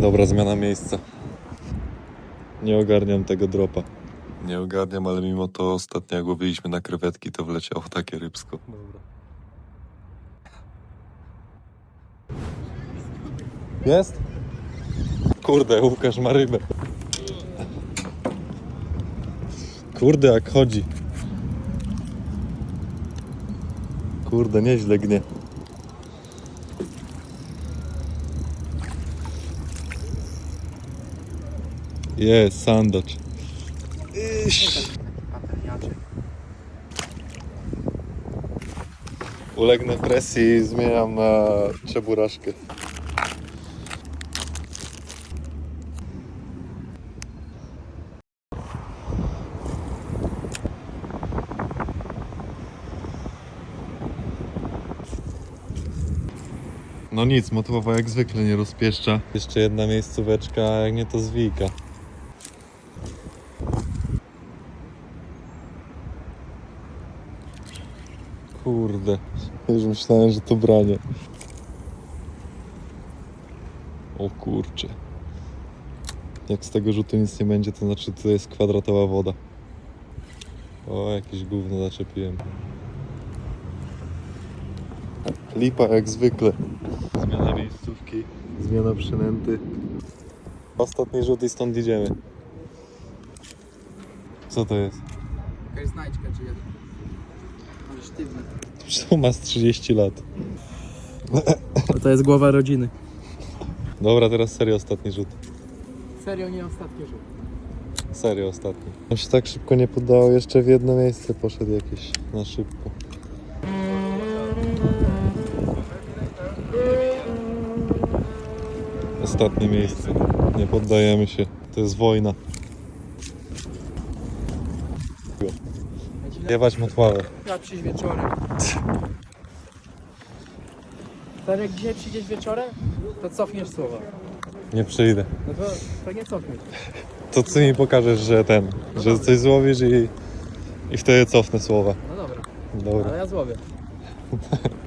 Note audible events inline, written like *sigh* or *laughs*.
Dobra, zmiana miejsca. Nie ogarniam tego dropa. Nie ogarniam, ale mimo to ostatnio jak łowiliśmy na krewetki, to wleciało takie rybsko. Dobra. Jest? Kurde, Łukasz ma rybę. Kurde, jak chodzi. Kurde, nieźle gnie. Jest, sandacz. Iś. Ulegnę presji i zmieniam na czeburaszkę. No nic, motłowa jak zwykle nie rozpieszcza. Jeszcze jedna miejscóweczka, a jak nie to zwika. Kurde, już myślałem, że to branie. O kurcze. Jak z tego rzutu nic nie będzie, to znaczy to jest kwadratowa woda. O, jakieś gówno zaczepiłem. Lipa jak zwykle. Zmiana miejscówki, zmiana przynęty. Ostatni rzut i stąd idziemy. Co to jest? Jakaś znajdźka czy jedna. To ma z 30 lat. To jest głowa rodziny. Dobra, teraz serio ostatni rzut. Serio nie ostatni rzut. Serio ostatni. On się tak szybko nie poddało, jeszcze w jedno miejsce poszedł jakieś na szybko. Ostatnie miejsce. Nie poddajemy się. To jest wojna. Jebać motławę. Ja przyjść wieczorem. Tak jak dzisiaj przyjdziesz wieczorem, to cofniesz słowa. Nie przyjdę. No to, to nie cofnij. To ty mi pokażesz, że ten, że coś złowisz i, i wtedy cofnę słowa. No dobra, Dobra. ale ja złowię. *laughs*